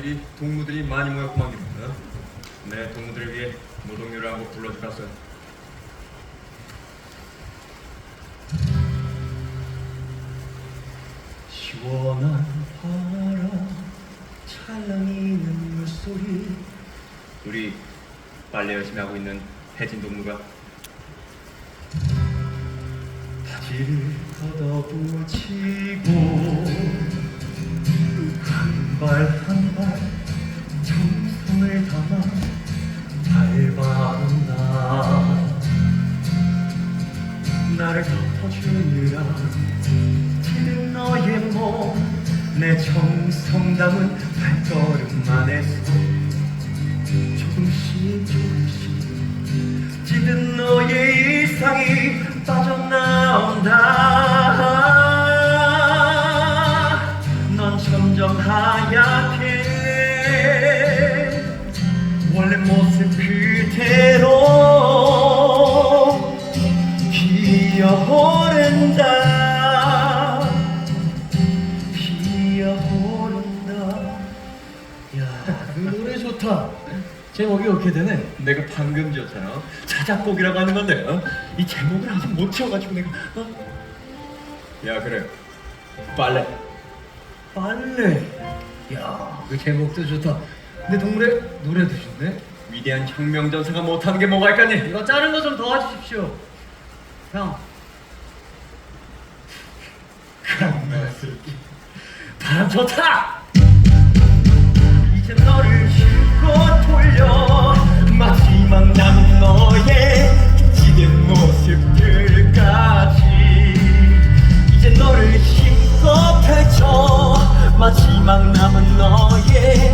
일이 동무들이 많이 모였구만 기분. 내 동무들을 위해 노동요를 한곡 불러줄까 어요 시원한 바람 찰랑이는 물소리 우리 빨래 열심히 하고 있는 혜진 동무가 바지를 걷어붙이고 한발한발 정성을 담아 밟아온다. 나를 덮어주느라 지는 너의 몸내 정성 담은 발걸음만에서 좋다 제목이 어떻게 되네? 내가 방금 지었잖아. 자작곡이라고 하는 건데 어? 이 제목을 아직 못 지어가지고 내가 어? 야 그래 빨래 빨래. 야, 그 제목도 좋다. 근데 동물의 노래도 좋네. 위대한 혁명 전사가 못하는 게 뭐가 있겠니? 이거 자른 거 좀 도와주십시오. 형. 강나슬기. 바람 좋다. 이제 너 남은 너의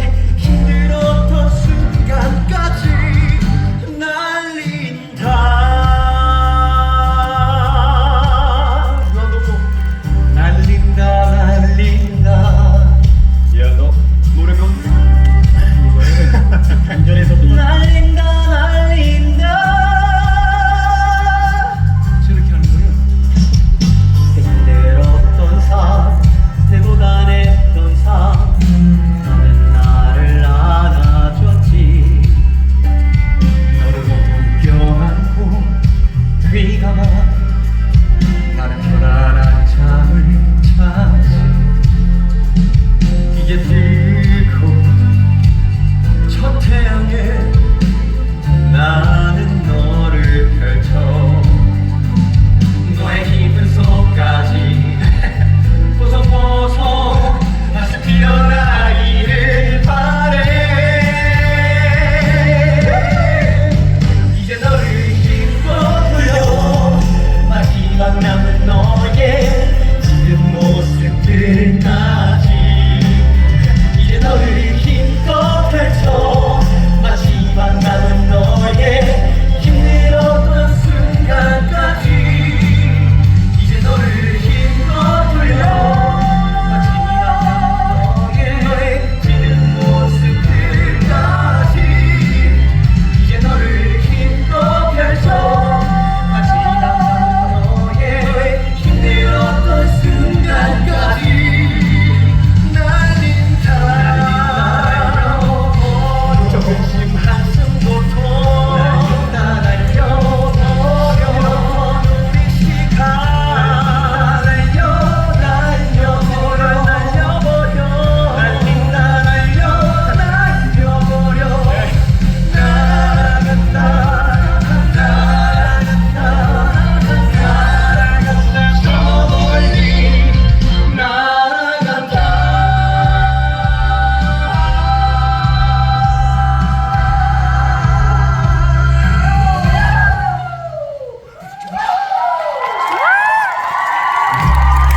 위감한